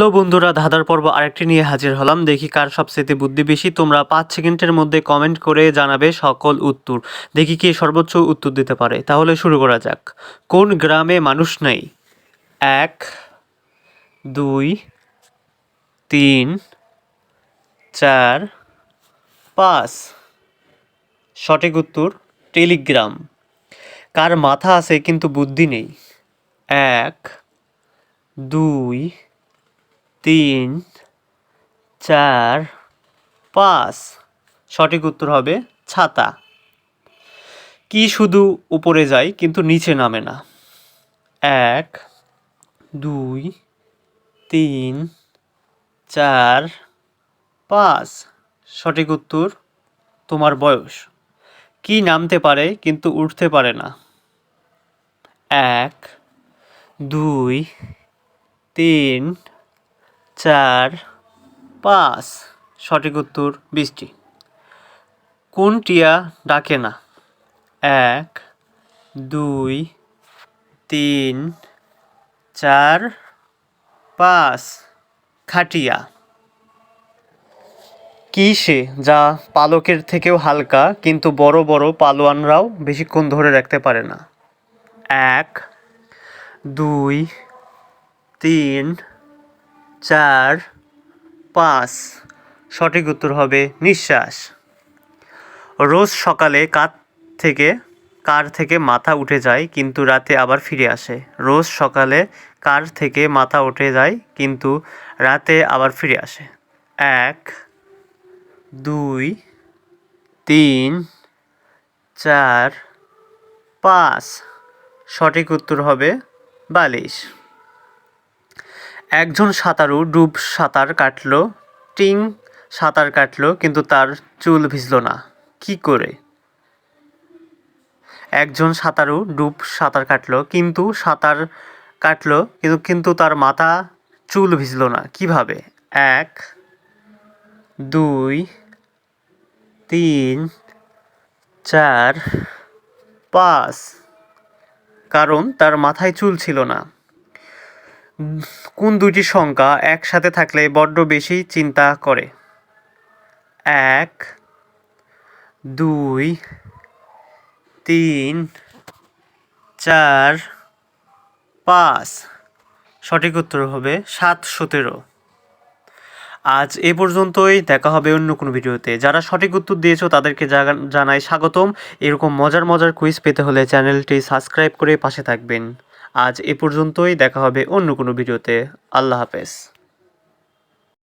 Hello বন্ধুরা, ধাঁধার পর্ব আরেকটি নিয়ে হাজির হলাম। দেখি কার সবচেয়ে বুদ্ধি বেশি। তোমরা পাঁচ সেকেন্ডের মধ্যে কমেন্ট করে জানাবে সকল উত্তর। দেখি কে সর্বোচ্চ উত্তর দিতে পারে। তাহলে শুরু করা যাক। কোন গ্রামে মানুষ নেই? এক, দুই, তিন, চার, পাঁচ। সঠিক উত্তর, টেলিগ্রাম। কার মাথা আছে কিন্তু বুদ্ধি নেই? এক, দুই তিন, চার, পাঁচ। সঠিক উত্তর হবে ছাতা। কি শুধু উপরে যায়, কিন্তু নিচে নামে না? এক, দুই, তিন, চার, পাঁচ। সঠিক উত্তর, তোমার বয়স। কি নামতে পারে, কিন্তু উঠতে পারে না? এক, দুই, তিন। চার, পাঁচ। সঠিক উত্তর বৃষ্টি। কোন টিয়া ডাকে না? এক, দুই, তিন, চার, পাঁচ। খাটিয়া। কি সে যা পালকের থেকেও হালকা, কিন্তু বড় বড় পালোয়ানরাও বেশিক্ষণ ধরে রাখতে পারে না। এক, দুই, তিন চার, পাঁচ। সঠিক উত্তর হবে নিঃশ্বাস। রোজ সকালে কাত থেকে কার থেকে মাথা উঠে যায়, কিন্তু রাতে আবার ফিরে আসে। রোজ সকালে কার থেকে মাথা উঠে যায়, কিন্তু রাতে আবার ফিরে আসে। এক, দুই, তিন, চার, পাঁচ। সঠিক উত্তর হবে বালিশ। একজন সাঁতারু ডুব সাঁতার কাটলো, টিং সাঁতার কাটলো, কিন্তু তার চুল ভিজল না। কি করে? একজন সাঁতারু ডুব সাঁতার কাটলো, কিন্তু সাঁতার কাটলো, কিন্তু কিন্তু তার মাথা চুল ভিজল না। কীভাবে? এক, দুই, তিন, চার, পাঁচ। কারণ তার মাথায় চুল ছিল না। কোন দুইটি সংখ্যা একসাথে থাকলে বড্ড বেশি চিন্তা করে? এক, দুই, তিন, চার, পাঁচ। সঠিক উত্তর হবে সাত সতেরো। আজ এ পর্যন্তই, দেখা হবে অন্য কোনো ভিডিওতে। যারা সঠিক উত্তর দিয়েছ, তাদেরকে জানাই স্বাগতম। এরকম মজার মজার কুইজ পেতে হলে চ্যানেলটি সাবস্ক্রাইব করে পাশে থাকবেন। আজ এ পর্যন্তই দেখা হবে অন্য কোনো ভিডিওতে। আল্লাহ হাফেজ।